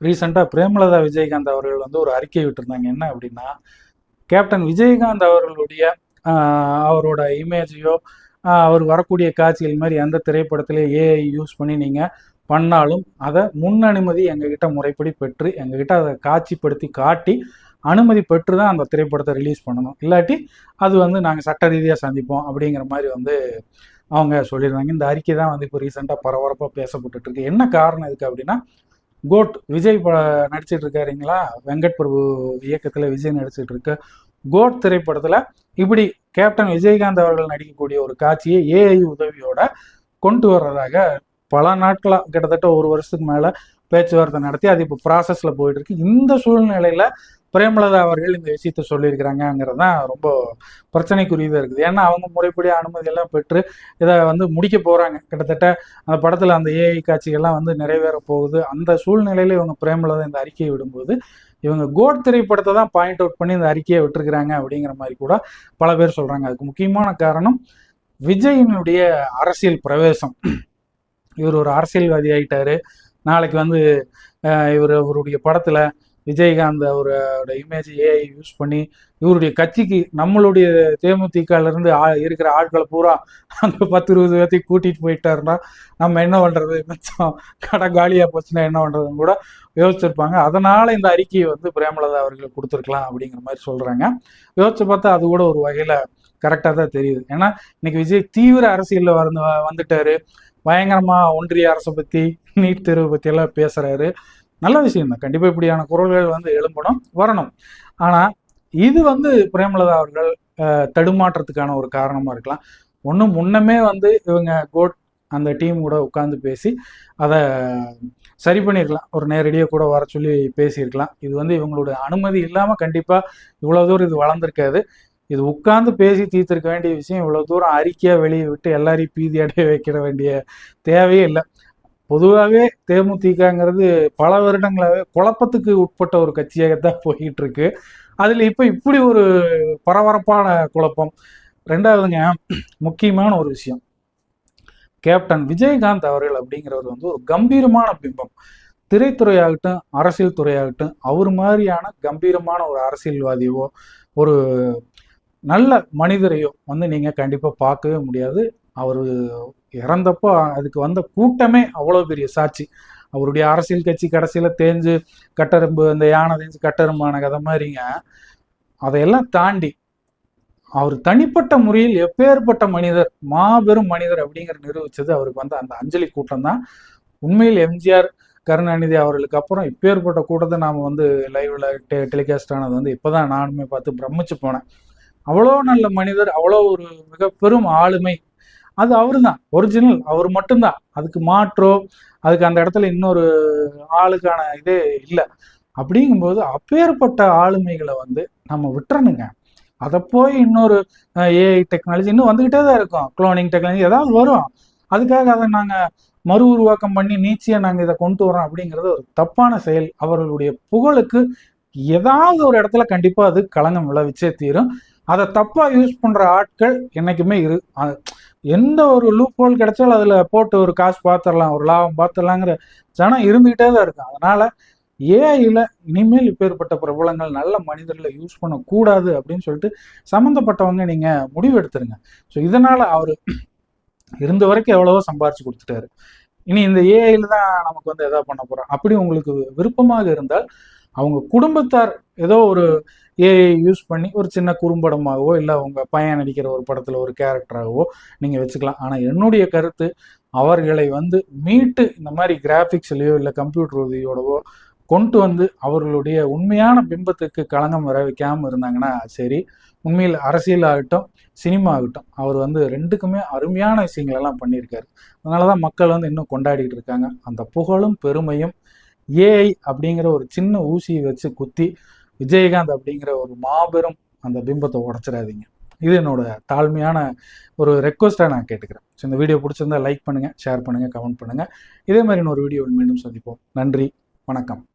ரீசெண்டாக பிரேமலதா விஜயகாந்த் அவர்கள் வந்து ஒரு அறிக்கை விட்டுருந்தாங்க. என்ன அப்படின்னா கேப்டன் விஜயகாந்த் அவர்களுடைய அவரோட இமேஜையோ அவர் வரக்கூடிய காட்சிகள் மாதிரி எந்த திரைப்படத்திலே ஏஐ யூஸ் பண்ணி நீங்கள் பண்ணாலும் அதை முன் அனுமதி எங்ககிட்ட முறைப்படி பெற்று எங்ககிட்ட அதை காட்சிப்படுத்தி காட்டி அனுமதி பெற்று தான் அந்த திரைப்படத்தை ரிலீஸ் பண்ணணும். இல்லாட்டி அது வந்து நாங்கள் சட்ட ரீதியாக சந்திப்போம் அப்படிங்கிற மாதிரி வந்து அவங்க சொல்லியிருந்தாங்க. இந்த அறிக்கை தான் வந்து இப்போ ரீசெண்டாக பரபரப்பாக பேசப்பட்டுட்டுருக்கு என்ன காரணம் இதுக்கு அப்படின்னா கோட் விஜய் ப நடிச்சிட்டு இருக்காருங்களா வெங்கட் பிரபு இயக்கத்தில் விஜய் நடிச்சிட்டு இருக்க கோட் திரைப்படத்தில் இப்படி கேப்டன் விஜயகாந்த் அவர்கள் நடிக்கக்கூடிய ஒரு காட்சியை ஏஐ உதவியோட கொண்டு வர்றதாக பல நாட்களாக கிட்டத்தட்ட ஒரு வருஷத்துக்கு மேலே பேச்சுவார்த்தை நடத்தி அது இப்போ ப்ராசஸில் போயிட்டு இருக்கு இந்த சூழ்நிலையில் பிரேமலதா அவர்கள் இந்த விஷயத்த சொல்லியிருக்கிறாங்கங்கிறது தான் ரொம்ப பிரச்சனைக்குரியதாக இருக்குது. ஏன்னா அவங்க முறைப்படி அனுமதி எல்லாம் பெற்று இதை வந்து முடிக்க போகிறாங்க கிட்டத்தட்ட அந்த படத்தில் அந்த ஏஐ காட்சிகள்லாம் வந்து நிறைவேற போகுது. அந்த சூழ்நிலையில் இவங்க பிரேமலதா இந்த அறிக்கையை விடும்போது இவங்க கோட் திரைப்படத்தை தான் பாயிண்ட் அவுட் பண்ணி இந்த அறிக்கையை விட்டுருக்குறாங்க அப்படிங்கிற மாதிரி கூட பல பேர் சொல்கிறாங்க அதுக்கு முக்கியமான காரணம் விஜயினுடைய அரசியல் பிரவேசம். இவர் ஒரு அரசியல்வாதி ஆயிட்டாரு. நாளைக்கு வந்து இவர் அவருடைய படத்தில் விஜயகாந்த் அவரோட இமேஜ் ஏஐ யூஸ் பண்ணி இவருடைய கட்சிக்கு நம்மளுடைய தேமுதிகல இருந்து ஆ- இருக்கிற ஆட்களை பூரா அங்கே பத்து இருபது பேர்த்தையும் கூட்டிட்டு போயிட்டாருன்னா நம்ம என்ன பண்றது? மிச்சம் கடை காலியா போச்சுன்னா என்ன பண்றதுன்னு கூட யோசிச்சிருப்பாங்க. அதனால இந்த அறிக்கையை வந்து பிரேமலதா அவர்கள் கொடுத்துருக்கலாம் அப்படிங்கிற மாதிரி சொல்றாங்க. யோசிச்சு பார்த்தா அது கூட ஒரு வகையில கரெக்டாக தான் தெரியுது. ஏன்னா இன்னைக்கு விஜய் தீவிர அரசியலில் வந்து வந்துட்டாரு. பயங்கரமா ஒன்றிய அரசை பத்தி நீட் தேர்வு பத்தி எல்லாம் பேசுறாரு. நல்ல விஷயம் தான். இப்படியான குரல்கள் வந்து எழும்பணும் வரணும். ஆனால் இது வந்து பிரேமலதா அவர்கள் தடுமாற்றத்துக்கான ஒரு காரணமாக இருக்கலாம். ஒன்றும் முன்னமே வந்து இவங்க கோட் அந்த டீம் கூட உட்காந்து பேசி அதை சரி பண்ணியிருக்கலாம் ஒரு நேரடியாக கூட வர சொல்லி பேசியிருக்கலாம். இது வந்து இவங்களோட அனுமதி இல்லாமல் கண்டிப்பாக இவ்வளோ தூரம் இது வளர்ந்துருக்காது. இது உட்கார்ந்து பேசி தீர்த்திருக்க வேண்டிய விஷயம் இவ்வளோ தூரம் அறிக்கையாக வெளியே விட்டு எல்லாரையும் பீதி அடைய வைக்கிற வேண்டிய தேவையே இல்லை. பொதுவாகவே தேமுதிகங்கிறது பல வருடங்களாகவே குழப்பத்துக்கு உட்பட்ட ஒரு கட்சியாகத்தான் போய்கிட்டு இருக்கு அதில் இப்போ இப்படி ஒரு பரபரப்பான குழப்பம். ரெண்டாவதுங்க முக்கியமான ஒரு விஷயம். கேப்டன் விஜயகாந்த் அவர்கள் அப்படிங்கிறவர் வந்து ஒரு கம்பீரமான பிம்பம். திரைத்துறையாகட்டும் அரசியல் துறையாகட்டும் அவர் மாதிரியான கம்பீரமான ஒரு அரசியல்வாதியோ ஒரு நல்ல மனிதரையோ வந்து நீங்கள் கண்டிப்பாக பார்க்கவே முடியாது. அவர் இறந்தப்போ அதுக்கு வந்த கூட்டமே அவ்வளோ பெரிய சாட்சி. அவருடைய அரசியல் கட்சி கடைசியில் தேஞ்சு கட்டெரும்பு அந்த யானை தேஞ்சு கட்டரும்பான கதை மாதிரிங்க. அதையெல்லாம் தாண்டி அவர் தனிப்பட்ட முறையில் எப்பேற்பட்ட மனிதர் மாபெரும் மனிதர் அப்படிங்கிற நிரூபித்தது அவருக்கு வந்து அந்த அஞ்சலி கூட்டம் தான். உண்மையில் எம்ஜிஆர் கருணாநிதி அவர்களுக்கு அப்புறம் இப்பேற்பட்ட கூட்டத்தை நாம் வந்து லைவ்ல டெ டெலிகாஸ்ட் ஆனது வந்து இப்போதான் நானுமே பார்த்து பிரமிச்சு போனேன். அவ்வளோ நல்ல மனிதர் அவ்வளோ ஒரு மிக பெரும் ஆளுமை அது அவரு தான் ஒரிஜினல் அவர் மட்டும்தான். அதுக்கு மாற்றோ அதுக்கு அந்த இடத்துல இன்னொரு ஆளுக்கான இதே இல்லை. அப்படிங்கும்போது அப்பேற்பட்ட ஆளுமைகளை வந்து நம்ம விட்டுறணுங்க. அதை போய் இன்னொரு ஏஐ டெக்னாலஜி இன்னும் வந்துக்கிட்டே தான் இருக்கும். குளோனிங் டெக்னாலஜி ஏதாவது வரும். அதுக்காக அதை நாங்கள் மறு உருவாக்கம் பண்ணி நீச்சியா நாங்கள் இதை கொண்டு வரோம் அப்படிங்கிறது ஒரு தப்பான செயல். அவர்களுடைய புகழுக்கு ஏதாவது ஒரு இடத்துல கண்டிப்பாக அது களங்கம் விளைவிச்சே தீரும். அதை தப்பாக யூஸ் பண்ணுற ஆட்கள் என்றைக்குமே இரு எந்த ஒரு லூப் ஹோல் கிடைச்சாலும் அதில் போட்டு ஒரு காசு பார்த்துடலாம் ஒரு லாபம் பார்த்துடலாங்கிற ஜனம் இருந்துகிட்டே தான் இருக்கும் அதனால ஏஐயில் இனிமேல் இப்பேற்பட்ட பிரபலங்கள் நல்ல மனிதர்களை யூஸ் பண்ணக்கூடாது அப்படின்னு சொல்லிட்டு சம்மந்தப்பட்டவங்க நீங்கள் முடிவு எடுத்துருங்க. ஸோ இதனால் அவர் இருந்த வரைக்கும் எவ்வளவோ சம்பாரிச்சு கொடுத்துட்டாரு. இனி இந்த ஏஐயில் தான் நமக்கு வந்து எதாவது பண்ண போகிறோம் அப்படி உங்களுக்கு விருப்பமாக இருந்தால் அவங்க குடும்பத்தார் ஏதோ ஒரு ஏஐ யூஸ் பண்ணி ஒரு சின்ன குறும்படமாகவோ இல்லை அவங்க பையன் நடிக்கிற ஒரு படத்தில் ஒரு கேரக்டராகவோ நீங்கள் வச்சுக்கலாம். ஆனால் என்னுடைய கருத்து அவர்களை வந்து மீட்டு இந்த மாதிரி கிராஃபிக்ஸ்லேயோ இல்லை கம்ப்யூட்டர் உதவியோடவோ கொண்டு வந்து அவர்களுடைய உண்மையான பிம்பத்துக்கு களங்கம் வர வைக்காமல் இருந்தாங்கன்னா சரி உண்மையில் அரசியல் ஆகட்டும் சினிமா ஆகட்டும் அவர் வந்து ரெண்டுக்குமே அருமையான விஷயங்களெல்லாம் பண்ணியிருக்காரு. அதனால தான் மக்கள் வந்து இன்னும் கொண்டாடிட்டு இருக்காங்க. அந்த புகழும் பெருமையும் ஏஐ அப்படிங்கிற ஒரு சின்ன ஊசியை வச்சு குத்தி விஜயகாந்த் அப்படிங்கிற ஒரு மாபெரும் அந்த பிம்பத்தை உடச்சிடாதீங்க. இது என்னோட தாழ்மையான ஒரு ரெக்வஸ்ட்டாக நான் கேட்டுக்கிறேன். ஸோ இந்த வீடியோ பிடிச்சிருந்தா லைக் பண்ணுங்கள் ஷேர் பண்ணுங்கள் கமெண்ட் பண்ணுங்கள் இதே மாதிரி இன்னொரு வீடியோவில் மீண்டும் சந்திப்போம். நன்றி வணக்கம்.